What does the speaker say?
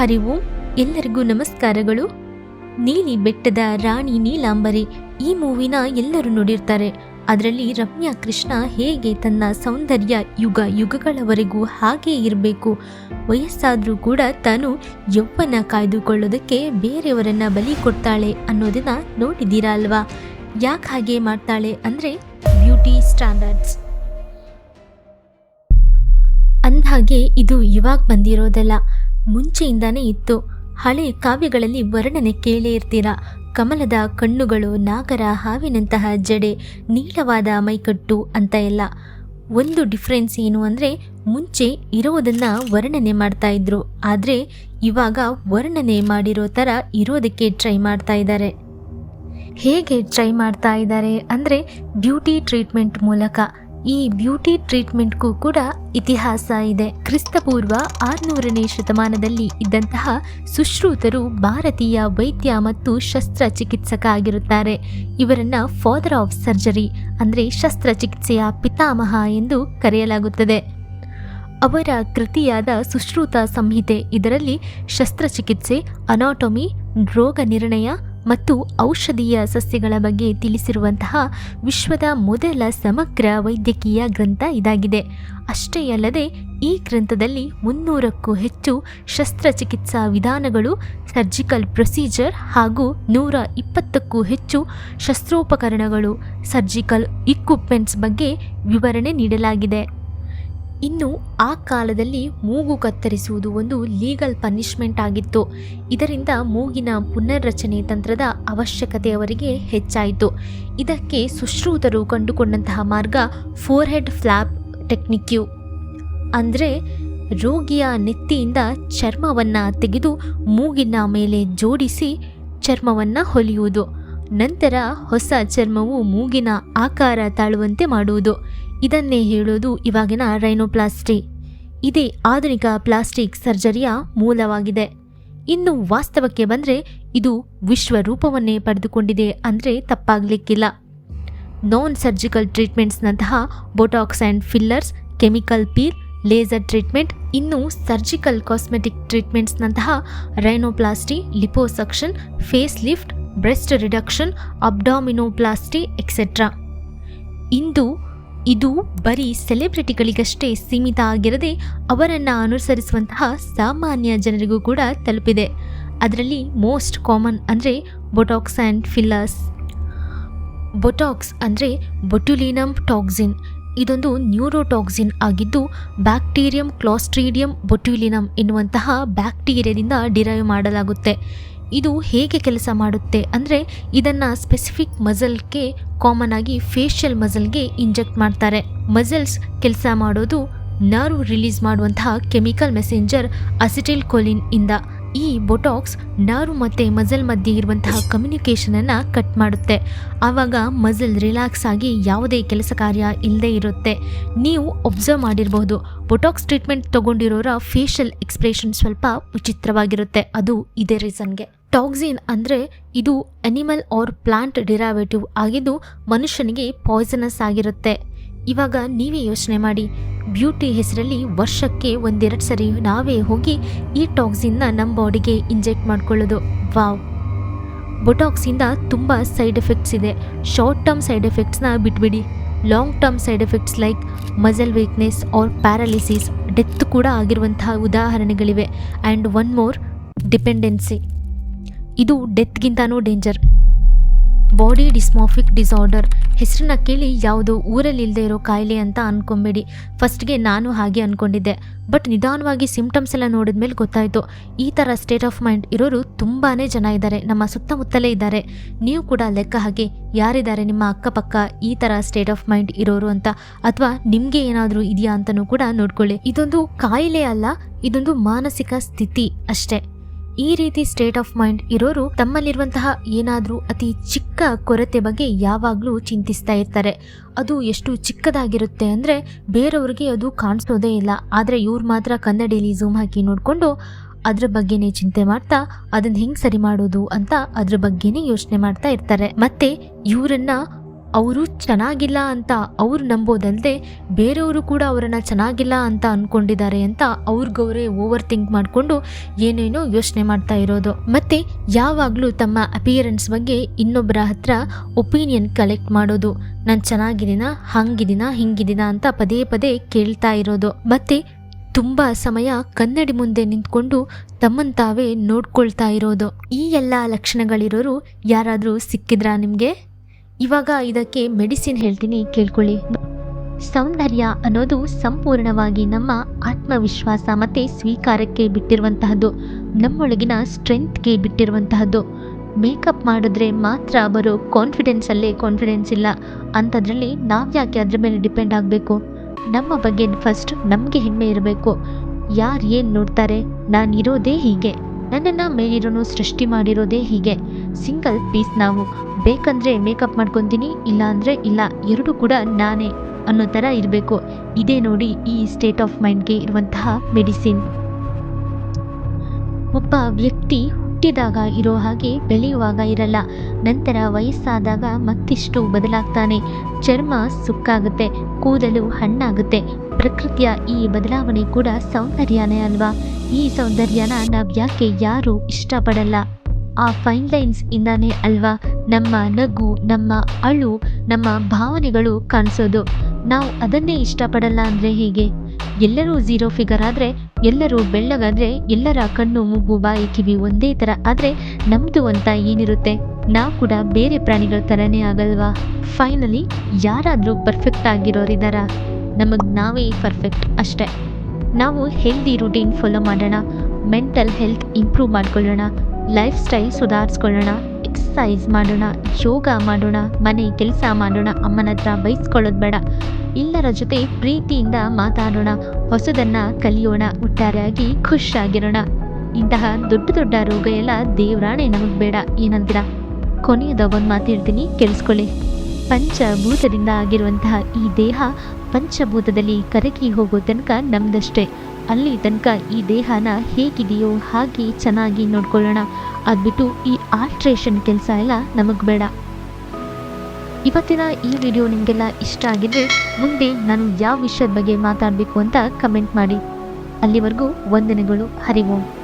ಹರಿ ಎಲ್ಲರಿಗೂ ನಮಸ್ಕಾರಗಳು. ನೀಲಿ ಬೆಟ್ಟದ ರಾಣಿ ನೀಲಾಂಬರಿ ಈ ಮೂವಿನ ಎಲ್ಲರೂ ನೋಡಿರ್ತಾರೆ. ಅದರಲ್ಲಿ ರಮ್ಯಾ ಕೃಷ್ಣ ಹೇಗೆ ತನ್ನ ಸೌಂದರ್ಯ ಯುಗ ಯುಗಗಳವರೆಗೂ ಹಾಗೇ ಇರಬೇಕು. ವಯಸ್ಸಾದರೂ ಕೂಡ ತಾನು ಯೌವನ ಕಾಯ್ದುಕೊಳ್ಳೋದಕ್ಕೆ ಬೇರೆಯವರನ್ನ ಬಲಿ ಕೊಡ್ತಾಳೆ ಅನ್ನೋದನ್ನ ನೋಡಿದ್ದೀರಾ ಅಲ್ವಾ? ಯಾಕೆ ಹಾಗೆ ಮಾಡ್ತಾಳೆ ಅಂದರೆ ಬ್ಯೂಟಿ ಸ್ಟ್ಯಾಂಡರ್ಡ್ಸ್. ಅಂದ್ಹಾಗೆ ಇದು ಇವಾಗ ಬಂದಿರೋದಲ್ಲ. ಮುಂಚೆಯಿಂದಾನೇ ಇತ್ತು. ಹಳೆ ಕಾವ್ಯಗಳಲ್ಲಿ ವರ್ಣನೆ ಕೇಳೇ ಇರ್ತೀರ? ಕಮಲದ ಕಣ್ಣುಗಳು, ನಾಗರ ಹಾವಿನಂತಹ ಜಡೆ ನೀಳವಾದ ಮೈಕಟ್ಟು ಅಂತ ಎಲ್ಲ. ಒಂದು ಡಿಫ್ರೆನ್ಸ್ ಏನು ಅಂದರೆ, ಮುಂಚೆ ಇರೋದನ್ನು ವರ್ಣನೆ ಮಾಡ್ತಾ ಇದ್ರು. ಆದರೆ, ಇವಾಗ ವರ್ಣನೆ ಮಾಡಿರೋ ಥರ ಇರೋದಕ್ಕೆ ಟ್ರೈ ಮಾಡ್ತಾ ಇದ್ದಾರೆ. ಹೇಗೆ ಟ್ರೈ ಮಾಡ್ತಾ ಇದ್ದಾರೆ ಅಂದರೆ ಬ್ಯೂಟಿ ಟ್ರೀಟ್ಮೆಂಟ್ ಮೂಲಕ. ಈ ಬ್ಯೂಟಿ ಟ್ರೀಟ್ಮೆಂಟ್ಗೂ ಕೂಡ ಇತಿಹಾಸ ಇದೆ. ಕ್ರಿಸ್ತಪೂರ್ವ ಆರುನೂರನೇ ಶತಮಾನದಲ್ಲಿ ಇದ್ದಂತಹ ಸುಶ್ರೂತರು ಭಾರತೀಯ ವೈದ್ಯ ಮತ್ತು ಶಸ್ತ್ರಚಿಕಿತ್ಸಕ ಆಗಿರುತ್ತಾರೆ ಇವರನ್ನ ಫಾದರ್ ಆಫ್ ಸರ್ಜರಿ ಅಂದರೆ ಶಸ್ತ್ರಚಿಕಿತ್ಸೆಯ ಪಿತಾಮಹ ಎಂದು ಕರೆಯಲಾಗುತ್ತದೆ. ಅವರ ಕೃತಿಯಾದ ಸುಶ್ರೂತ ಸಂಹಿತೆ ಇದರಲ್ಲಿ ಶಸ್ತ್ರಚಿಕಿತ್ಸೆ ಅನಾಟೊಮಿ ರೋಗ ನಿರ್ಣಯ ಮತ್ತು ಔಷಧೀಯ ಸಸ್ಯಗಳ ಬಗ್ಗೆ ತಿಳಿಸಿರುವಂತಹ ವಿಶ್ವದ ಮೊದಲ ಸಮಗ್ರ ವೈದ್ಯಕೀಯ ಗ್ರಂಥ ಇದಾಗಿದೆ. ಅಷ್ಟೇ ಅಲ್ಲದೆ, ಈ ಗ್ರಂಥದಲ್ಲಿ ಮುನ್ನೂರಕ್ಕೂ ಹೆಚ್ಚು ಶಸ್ತ್ರಚಿಕಿತ್ಸಾ ವಿಧಾನಗಳು, ಸರ್ಜಿಕಲ್ ಪ್ರೊಸೀಜರ್ ಹಾಗೂ ನೂರ ಇಪ್ಪತ್ತಕ್ಕೂ ಹೆಚ್ಚು ಶಸ್ತ್ರೋಪಕರಣಗಳು, ಸರ್ಜಿಕಲ್ ಇಕ್ವಿಪ್ಮೆಂಟ್ಸ್ ಬಗ್ಗೆ ವಿವರಣೆ ನೀಡಲಾಗಿದೆ. ಇನ್ನು ಆ ಕಾಲದಲ್ಲಿ ಮೂಗು ಕತ್ತರಿಸುವುದು ಒಂದು ಲೀಗಲ್ ಪನಿಷ್ಮೆಂಟ್ ಆಗಿತ್ತು. ಇದರಿಂದ ಮೂಗಿನ ಪುನರ್ರಚನೆ ತಂತ್ರದ ಅವಶ್ಯಕತೆ ಅವರಿಗೆ ಹೆಚ್ಚಾಯಿತು. ಇದಕ್ಕೆ ಸುಶ್ರೂತರು ಕಂಡುಕೊಂಡಂತಹ ಮಾರ್ಗ ಫೋರ್ ಹೆಡ್ ಫ್ಲ್ಯಾಪ್ ಟೆಕ್ನಿಕ್ಯು. ಅಂದರೆ ರೋಗಿಯ ನೆತ್ತಿಯಿಂದ ಚರ್ಮವನ್ನು ತೆಗೆದು ಮೂಗಿನ ಮೇಲೆ ಜೋಡಿಸಿ ಚರ್ಮವನ್ನು ಹೊಲಿಯುವುದು. ನಂತರ ಹೊಸ ಚರ್ಮವು ಮೂಗಿನ ಆಕಾರ ತಾಳುವಂತೆ ಮಾಡುವುದು. ಇದನ್ನೇ ಹೇಳೋದು ಇವಾಗಿನ ರೈನೋಪ್ಲಾಸ್ಟಿ ಇದೇ ಆಧುನಿಕ ಪ್ಲಾಸ್ಟಿಕ್ ಸರ್ಜರಿಯ ಮೂಲವಾಗಿದೆ. ಇನ್ನು ವಾಸ್ತವಕ್ಕೆ ಬಂದರೆ ಇದು ವಿಶ್ವರೂಪವನ್ನೇ ಪಡೆದುಕೊಂಡಿದೆ ಅಂದರೆ ತಪ್ಪಾಗಲಿಕ್ಕಿಲ್ಲ. Non surgical ಟ್ರೀಟ್ಮೆಂಟ್ಸ್ನಂತಹ botox and fillers, chemical peel, laser treatment, ಇನ್ನು surgical cosmetic ಟ್ರೀಟ್ಮೆಂಟ್ಸ್ನಂತಹ rhinoplasty liposuction face lift breast reduction abdominoplasty etcetera ಇಂದು ಇದು ಬರೀ ಸೆಲೆಬ್ರಿಟಿಗಳಿಗಷ್ಟೇ ಸೀಮಿತ ಆಗಿರದೆ ಅವರನ್ನು ಅನುಸರಿಸುವಂತಹ ಸಾಮಾನ್ಯ ಜನರಿಗೂ ಕೂಡ ತಲುಪಿದೆ. ಅದರಲ್ಲಿ ಮೋಸ್ಟ್ ಕಾಮನ್ ಅಂದರೆ ಬೊಟಾಕ್ಸ್ ಆ್ಯಂಡ್ ಫಿಲ್ಲರ್ಸ್. ಬೊಟಾಕ್ಸ್ ಅಂದರೆ ಬೊಟ್ಯುಲಿನಮ್ ಟಾಕ್ಸಿನ್. ಇದೊಂದು ನ್ಯೂರೋಟಾಕ್ಸಿನ್ ಆಗಿದ್ದು ಬ್ಯಾಕ್ಟೀರಿಯಂ ಕ್ಲಾಸ್ಟ್ರೀಡಿಯಂ ಬೊಟ್ಯುಲಿನಮ್ ಎನ್ನುವಂತಹ ಬ್ಯಾಕ್ಟೀರಿಯಾದಿಂದ ಡಿರೈವ್ ಮಾಡಲಾಗುತ್ತೆ. ಇದು ಹೇಗೆ ಕೆಲಸ ಮಾಡುತ್ತೆ ಅಂದರೆ ಇದನ್ನು ಸ್ಪೆಸಿಫಿಕ್ ಮಸಲ್ಗೆ ಕಾಮನ್ ಆಗಿ ಫೇಶಿಯಲ್ ಮಸಲ್ಗೆ ಇಂಜೆಕ್ಟ್ ಮಾಡ್ತಾರೆ. ಮಸಲ್ಸ್ ಕೆಲಸ ಮಾಡೋದು ನರ್ವ್ ರಿಲೀಸ್ ಮಾಡುವಂತಹ ಕೆಮಿಕಲ್ ಮೆಸೆಂಜರ್ ಅಸಿಟಿಲ್ ಕೊಲಿನ್ ಇಂದ. ಈ ಬೊಟಾಕ್ಸ್ ನರ್ವ್ ಮತ್ತು ಮಜಲ್ ಮಧ್ಯೆ ಇರುವಂತಹ ಕಮ್ಯುನಿಕೇಷನನ್ನು ಕಟ್ ಮಾಡುತ್ತೆ. ಆವಾಗ ಮಜಲ್ ರಿಲ್ಯಾಕ್ಸ್ ಆಗಿ ಯಾವುದೇ ಕೆಲಸ ಕಾರ್ಯ ಇಲ್ಲದೆ ಇರುತ್ತೆ. ನೀವು ಒಬ್ಸರ್ವ್ ಮಾಡಿರಬಹುದು ಬೊಟಾಕ್ಸ್ ಟ್ರೀಟ್ಮೆಂಟ್ ತಗೊಂಡಿರೋರ ಫೇಶಿಯಲ್ ಎಕ್ಸ್ಪ್ರೆಷನ್ ಸ್ವಲ್ಪ ವಿಚಿತ್ರವಾಗಿರುತ್ತೆ. ಅದು ಇದೇ ರೀಸನ್ಗೆ ಟಾಕ್ಸಿನ್ ಅಂದರೆ ಇದು ಅನಿಮಲ್ ಆರ್ ಪ್ಲಾಂಟ್ ಡಿರಾವೇಟಿವ್ ಆಗಿದ್ದು ಮನುಷ್ಯನಿಗೆ ಪಾಯ್ಸನಸ್ ಆಗಿರುತ್ತೆ. ಇವಾಗ ನೀವೇ ಯೋಚನೆ ಮಾಡಿ. ಬ್ಯೂಟಿ ಹೆಸರಲ್ಲಿ ವರ್ಷಕ್ಕೆ ಒಂದೆರಡು ಸರಿ ನಾವೇ ಹೋಗಿ ಈ ಟಾಕ್ಸಿನ್ನ ನಮ್ಮ ಬಾಡಿಗೆ ಇಂಜೆಕ್ಟ್ ಮಾಡ್ಕೊಳ್ಳೋದು. ವಾವ್. ಬೊಟಾಕ್ಸಿಂದ ತುಂಬ ಸೈಡ್ ಎಫೆಕ್ಟ್ಸ್ ಇದೆ. ಶಾರ್ಟ್ ಟರ್ಮ್ ಸೈಡ್ ಎಫೆಕ್ಟ್ಸ್ನ ಬಿಟ್ಬಿಡಿ. Long term side effects like muscle weakness or paralysis, death ಕೂಡ ಆಗಿರುವಂತಹ ಉದಾಹರಣೆಗಳಿವೆ. And one more, dependency. ಇದು ಡೆತ್ಗಿಂತನೂ ಡೇಂಜರ್. Body dysmorphic disorder. ಹೆಸರನ್ನ ಕೇಳಿ ಯಾವುದೋ ಊರಲ್ಲಿ ಇಲ್ಲದೆ ಇರೋ ಕಾಯಿಲೆ ಅಂತ ಅನ್ಕೊಂಬೇಡಿ. ಫಸ್ಟ್ಗೆ ನಾನು ಹಾಗೆ ಅಂದ್ಕೊಂಡಿದ್ದೆ ಬಟ್ ನಿಧಾನವಾಗಿ ಸಿಂಪ್ಟಮ್ಸ್ ಎಲ್ಲ ನೋಡಿದ ಮೇಲೆ ಗೊತ್ತಾಯಿತು. ಈ ಥರ ಸ್ಟೇಟ್ ಆಫ್ ಮೈಂಡ್ ಇರೋರು ತುಂಬಾ ಜನ ಇದ್ದಾರೆ ನಮ್ಮ ಸುತ್ತಮುತ್ತಲೇ ಇದ್ದಾರೆ ನೀವು ಕೂಡ ಲೆಕ್ಕ ಹಾಗೆ ಯಾರಿದ್ದಾರೆ ನಿಮ್ಮ ಅಕ್ಕಪಕ್ಕ ಈ ಥರ ಸ್ಟೇಟ್ ಆಫ್ ಮೈಂಡ್ ಇರೋರು ಅಂತ ಅಥವಾ ನಿಮಗೆ ಏನಾದರೂ ಇದೆಯಾ ಅಂತಲೂ ಕೂಡ ನೋಡ್ಕೊಳ್ಳಿ. ಇದೊಂದು ಕಾಯಿಲೆ ಅಲ್ಲ, ಇದೊಂದು ಮಾನಸಿಕ ಸ್ಥಿತಿ ಅಷ್ಟೇ. ಈ ರೀತಿ ಸ್ಟೇಟ್ ಆಫ್ ಮೈಂಡ್ ಇರೋರು ತಮ್ಮಲ್ಲಿರುವಂತಹ ಏನಾದರೂ ಅತಿ ಚಿಕ್ಕ ಕೊರತೆ ಬಗ್ಗೆ ಯಾವಾಗಲೂ ಚಿಂತಿಸ್ತಾ ಇರ್ತಾರೆ. ಅದು ಎಷ್ಟು ಚಿಕ್ಕದಾಗಿರುತ್ತೆ ಅಂದರೆ ಬೇರೆಯವ್ರಿಗೆ ಅದು ಕಾಣಿಸೋದೇ ಇಲ್ಲ. ಆದರೆ ಇವ್ರು ಮಾತ್ರ ಕನ್ನಡಿಯಲ್ಲಿ ಝೂಮ್ ಹಾಕಿ ನೋಡಿಕೊಂಡು ಅದ್ರ ಬಗ್ಗೆನೇ ಚಿಂತೆ ಮಾಡ್ತಾ, ಅದನ್ನ ಹೆಂಗ್ ಸರಿ ಮಾಡೋದು ಅಂತ ಅದ್ರ ಬಗ್ಗೆನೇ ಯೋಚನೆ ಮಾಡ್ತಾ ಇರ್ತಾರೆ. ಮತ್ತೆ ಇವರನ್ನ ಅವರು ಚೆನ್ನಾಗಿಲ್ಲ ಅಂತ ಅವ್ರು ನಂಬೋದಲ್ಲದೆ ಬೇರೆಯವರು ಕೂಡ ಅವರನ್ನು ಚೆನ್ನಾಗಿಲ್ಲ ಅಂತ ಅಂದ್ಕೊಂಡಿದ್ದಾರೆ ಅಂತ ಅವ್ರಿಗವರೇ ಓವರ್ ಥಿಂಕ್ ಮಾಡಿಕೊಂಡು ಏನೇನೋ ಯೋಚನೆ ಮಾಡ್ತಾ ಇರೋದು. ಮತ್ತು ಯಾವಾಗಲೂ ತಮ್ಮ ಅಪಿಯರೆನ್ಸ್ ಬಗ್ಗೆ ಇನ್ನೊಬ್ಬರ ಹತ್ರ ಒಪಿನಿಯನ್ ಕಲೆಕ್ಟ್ ಮಾಡೋದು. ನಾನು ಚೆನ್ನಾಗಿದ್ದೀನ? ಹಂಗಿದ್ದೀನ? ಹಿಂಗಿದ್ದೀನ? ಅಂತ ಪದೇ ಪದೇ ಕೇಳ್ತಾ ಇರೋದು. ಮತ್ತು ತುಂಬ ಸಮಯ ಕನ್ನಡಿ ಮುಂದೆ ನಿಂತ್ಕೊಂಡು ತಮ್ಮನ್ನು ತಾವೇ ನೋಡ್ಕೊಳ್ತಾ ಇರೋದು. ಈ ಎಲ್ಲ ಲಕ್ಷಣಗಳಿರೋರು ಯಾರಾದರೂ ಸಿಕ್ಕಿದ್ರಾ ನಿಮಗೆ? ಇವಾಗ ಇದಕ್ಕೆ ಮೆಡಿಸಿನ್ ಹೇಳ್ತೀನಿ, ಕೇಳ್ಕೊಳ್ಳಿ. ಸೌಂದರ್ಯ ಅನ್ನೋದು ಸಂಪೂರ್ಣವಾಗಿ ನಮ್ಮ ಆತ್ಮವಿಶ್ವಾಸ ಮತ್ತು ಸ್ವೀಕಾರಕ್ಕೆ ಬಿಟ್ಟಿರುವಂತಹದ್ದು, ನಮ್ಮೊಳಗಿನ ಸ್ಟ್ರೆಂತ್ಗೆ ಬಿಟ್ಟಿರುವಂತಹದ್ದು. ಮೇಕಪ್ ಮಾಡಿದ್ರೆ ಮಾತ್ರ ಬರೋ ಕಾನ್ಫಿಡೆನ್ಸಲ್ಲೇ ಕಾನ್ಫಿಡೆನ್ಸ್ ಇಲ್ಲ. ಅಂಥದ್ರಲ್ಲಿ ನಾವ್ಯಾಕೆ ಅದ್ರ ಮೇಲೆ ಡಿಪೆಂಡ್ ಆಗಬೇಕು? ನಮ್ಮ ಬಗ್ಗೆ ಫಸ್ಟ್ ನಮಗೆ ಹೆಮ್ಮೆ ಇರಬೇಕು. ಯಾರು ಏನು ನೋಡ್ತಾರೆ? ನಾನಿರೋದೇ ಹೀಗೆ. ನನ್ನನ್ನು ಮೇಲಿರೋನು ಸೃಷ್ಟಿ ಮಾಡಿರೋದೇ ಹೀಗೆ. ಸಿಂಗಲ್ ಪೀಸ್ ನಾವು ಬೇಕಂದರೆ ಮೇಕಪ್ ಮಾಡ್ಕೊತೀನಿ ಇಲ್ಲ ಅಂದರೆ ಇಲ್ಲ, ಎರಡೂ ಕೂಡ ನಾನೇ ಅನ್ನೋ ಥರ ಇರಬೇಕು. ಇದೇ ನೋಡಿ ಈ ಸ್ಟೇಟ್ ಆಫ್ ಮೈಂಡ್ಗೆ ಇರುವಂತಹ ಮೆಡಿಸಿನ್ ಒಬ್ಬ ವ್ಯಕ್ತಿ ಹುಟ್ಟಿದಾಗ ಇರೋ ಹಾಗೆ ಬೆಳೆಯುವಾಗ ಇರಲ್ಲ. ನಂತರ ವಯಸ್ಸಾದಾಗ ಮತ್ತಿಷ್ಟು ಬದಲಾಗ್ತಾನೆ. ಚರ್ಮ ಸುಕ್ಕಾಗುತ್ತೆ, ಕೂದಲು ಹಣ್ಣಾಗುತ್ತೆ. ಪ್ರಕೃತಿಯ ಈ ಬದಲಾವಣೆ ಕೂಡ ಸೌಂದರ್ಯನೇ ಅಲ್ವಾ? ಈ ಸೌಂದರ್ಯನ ನಾವು ಯಾಕೆ ಯಾರೂ ಇಷ್ಟಪಡಲ್ಲ? ಆ ಫೈನ್ ಲೈನ್ಸ್ ಇಂದಾನೇ ಅಲ್ವಾ? ನಮ್ಮ ನಗು, ನಮ್ಮ ಅಳು, ನಮ್ಮ ಭಾವನೆಗಳು ಕಾಣಿಸೋದು. ನಾವು ಅದನ್ನೇ ಇಷ್ಟಪಡಲ್ಲ ಅಂದರೆ ಹೇಗೆ? ಎಲ್ಲರೂ ಝೀರೋ ಫಿಗರ್ ಆದರೆ, ಎಲ್ಲರೂ ಬೆಳ್ಳಗಾದರೆ, ಎಲ್ಲರ ಕಣ್ಣು, ಮೂಗು, ಬಾಯಿ, ಕಿವಿ ಒಂದೇ ಥರ ಆದರೆ ನಮ್ಮದು ಅಂತ ಏನಿರುತ್ತೆ? ನಾವು ಕೂಡ ಬೇರೆ ಪ್ರಾಣಿಗಳ ಥರನೇ ಆಗಲ್ವಾ? ಫೈನಲಿ ಯಾರಾದರೂ ಪರ್ಫೆಕ್ಟ್ ಆಗಿರೋರಿದ್ದಾರಾ ನಮಗೆ ನಾವೇ ಪರ್ಫೆಕ್ಟ್ ಅಷ್ಟೇ. ನಾವು ಹೆಲ್ದಿ ರೂಟೀನ್ ಫಾಲೋ ಮಾಡೋಣ. ಮೆಂಟಲ್ ಹೆಲ್ತ್ ಇಂಪ್ರೂವ್ ಮಾಡ್ಕೊಳ್ಳೋಣ. ಲೈಫ್ ಸ್ಟೈಲ್ ಸುಧಾರಿಸ್ಕೊಳ್ಳೋಣ ಎಕ್ಸಸೈಸ್ ಮಾಡೋಣ, ಯೋಗ ಮಾಡೋಣ, ಮನೆ ಕೆಲಸ ಮಾಡೋಣ, ಅಮ್ಮನ ಹತ್ರ ಬೈಸ್ಕೊಳ್ಳೋದು ಬೇಡ. ಎಲ್ಲರ ಜೊತೆ ಪ್ರೀತಿಯಿಂದ ಮಾತಾಡೋಣ, ಹೊಸದನ್ನು ಕಲಿಯೋಣ, ಒಟ್ಟಾರೆಯಾಗಿ ಖುಷಿಯಾಗಿರೋಣ. ಇಂತಹ ದೊಡ್ಡ ದೊಡ್ಡ ರೋಗ ಎಲ್ಲ ದೇವರಾಣೆ ನಮಗೆ ಬೇಡ, ಏನಂತೀರ? ಕೊನೆಯದ ಒಂದು ಮಾತು ಹೇಳ್ತೀನಿ, ಕೇಳಿಸ್ಕೊಳ್ಳಿ. ಪಂಚಭೂತದಿಂದ ಆಗಿರುವಂತಹ ಈ ದೇಹ ಪಂಚಭೂತದಲ್ಲಿ ಕರಗಿ ಹೋಗೋ ತನಕ ನಮ್ದಷ್ಟೇ. ಅಲ್ಲಿ ತನಕ ಈ ದೇಹನ ಹೇಗಿದೆಯೋ ಹಾಗೆ ಚೆನ್ನಾಗಿ ನೋಡ್ಕೊಳ್ಳೋಣ. ಅದ್ಬಿಟ್ಟು ಈ ಆಲ್ಟ್ರೇಷನ್ ಕೆಲಸ ಎಲ್ಲ ನಮಗೆ ಬೇಡ. ಇವತ್ತಿನ ಈ ವಿಡಿಯೋ ನಿಮಗೆಲ್ಲ ಇಷ್ಟ ಆಗಿದ್ರೆ ಮುಂದೆ ನಾನು ಯಾವ ವಿಷಯದ ಬಗ್ಗೆ ಮಾತಾಡಬೇಕು ಅಂತ ಕಮೆಂಟ್ ಮಾಡಿ. ಅಲ್ಲಿವರೆಗೂ ವಂದನೆಗಳು ಹರಿ ಓಂ